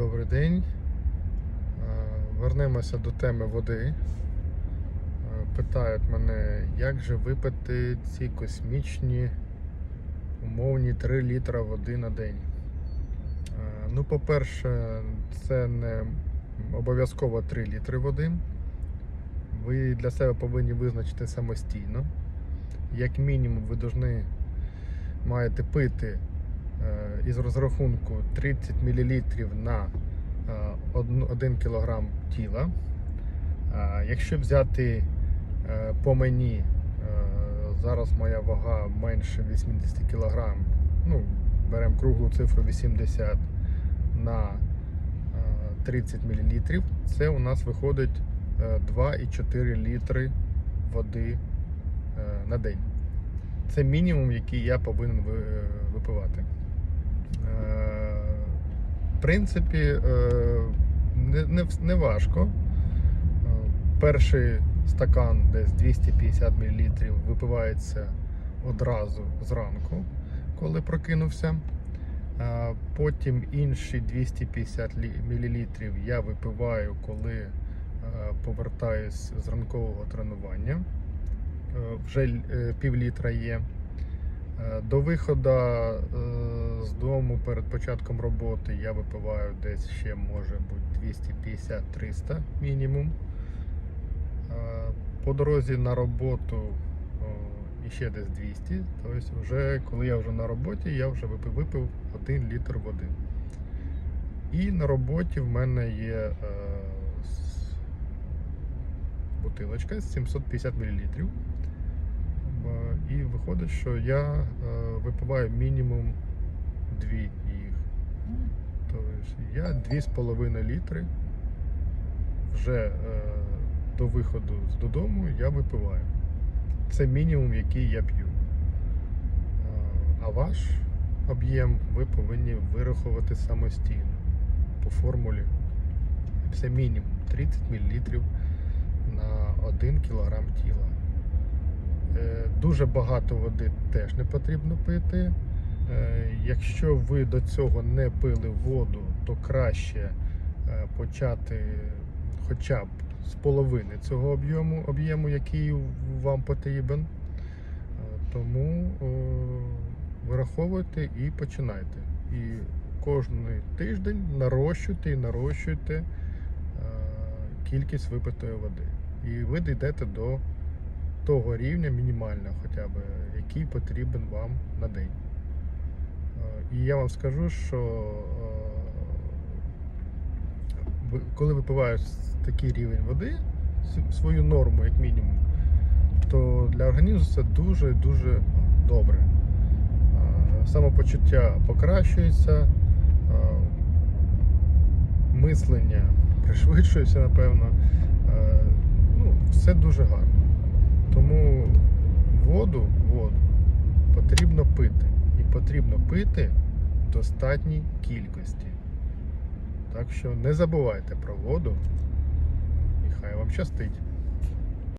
Добрий день. Е, Вернемося до теми води. Е, Питають мене, як же випити ці космічні умовні 3 літра води на день. Е, Ну, по-перше, це не обов'язково 3 літри води. Ви для себе повинні визначити самостійно. Як мінімум, ви повинні маєте пити із розрахунку 30 мл на 1 кг тіла. Е, Якщо взяти е, по мені, е, зараз моя вага менше 80 кг, ну, беремо круглу цифру 80 на е, 30 мл, це у нас виходить е, 2,4 літри води е, на день. Це мінімум, який я повинен випивати. Е, В принципі, е, не, не, важко. Е, Перший стакан десь 250 мл випивається одразу зранку, коли прокинувся. Потім інші 250 мл я випиваю, коли повертаюсь з ранкового тренування. Вже пів літра є. Е, До виходу е, з дому перед початком роботи я випиваю десь ще може бути 250-300 мінімум. Е, По дорозі на роботу о, іще десь 200. Тобто, вже коли я вже на роботі, я вже випив, випив 1 літр води. І на роботі в мене є бутилочка з 750 мл. І виходить, що я е, випиваю мінімум дві їх. Тобто я 2,5 літри вже е, до виходу з додому я випиваю. Це мінімум, який я п'ю. Е, А ваш об'єм ви повинні вирахувати самостійно по формулі. Це мінімум 30 мл на 1 кг тіла. Дуже багато води теж не потрібно пити. Е, Якщо ви до цього не пили воду, то краще е, почати хоча б з половини цього об'єму, об'єму, який вам потрібен. Е, Тому вираховуйте і починайте. І кожен тиждень нарощуйте і нарощуйте кількість випитої води. І ви дійдете до того рівня мінімального, хоча б, який потрібен вам на день. Е, І я вам скажу, що е, коли випиваєш такий рівень води, свою норму, як мінімум, то для організму це дуже дуже добре. Е, Самопочуття покращується, мислення пришвидшується, напевно. Ну, все дуже гарно. Тому воду, воду потрібно пити. І потрібно пити в достатній кількості. Так що не забувайте про воду і хай вам щастить.